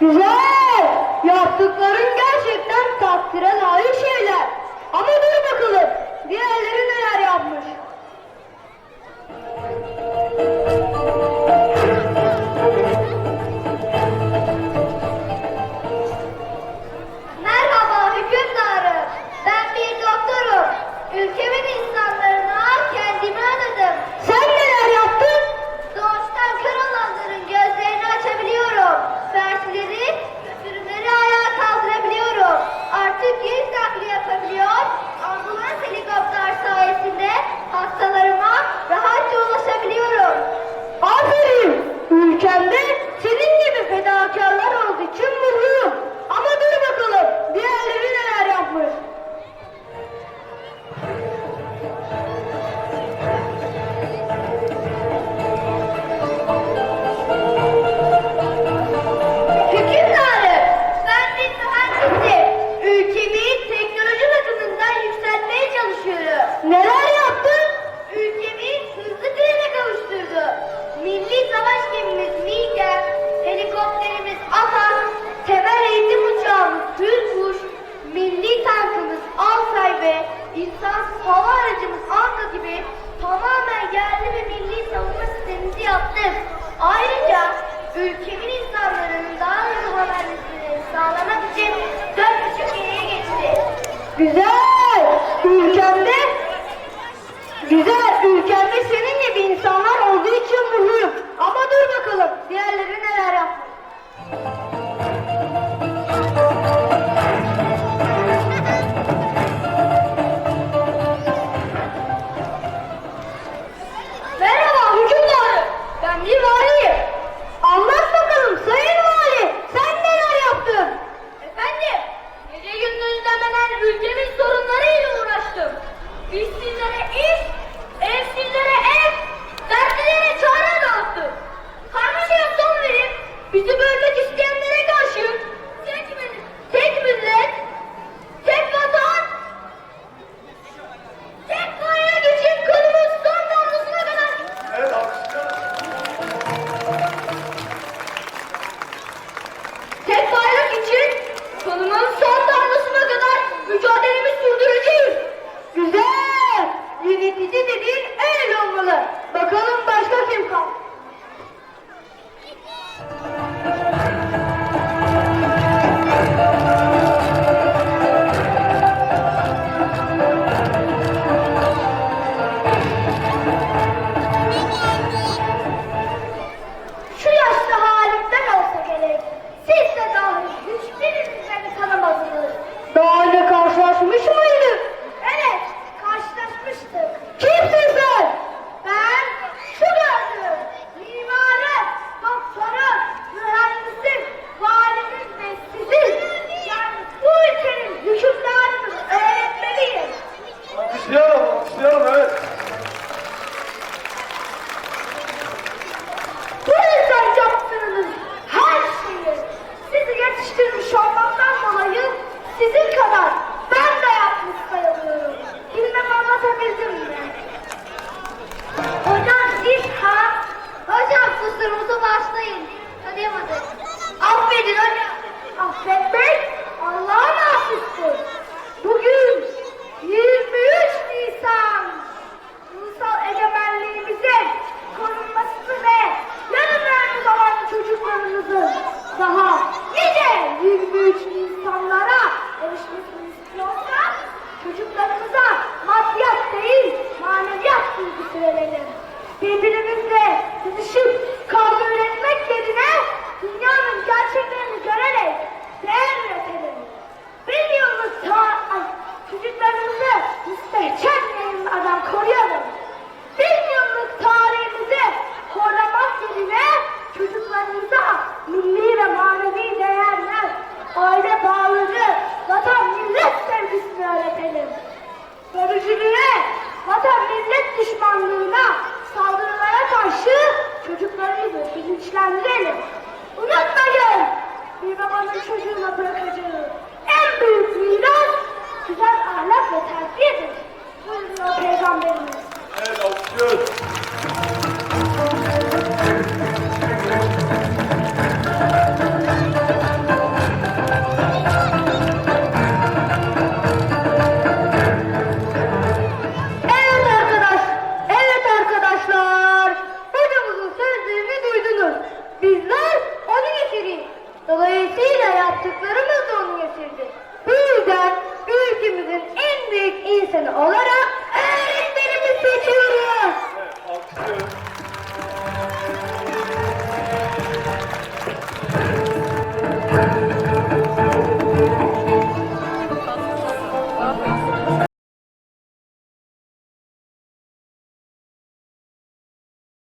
Güzel. Yaptıkların gerçekten takdire layık şey. insansız hava aracımız Anka gibi tamamen yerli ve milli savunma sistemimizi yaptık. Ayrıca ülkemin insanlarının daha hızlı haberleşmelerini sağlamak için dört buçuk geçti. Güzel! Ülkemde güzel! Sizin bölücülüğe, vatan millet düşmanlığına, saldırılara karşı çocuklarımızı bilinçlendirelim. Unutmayın, bir babanın çocuğuna bırakacağı en büyük miras güzel ahlak ve terbiyedir.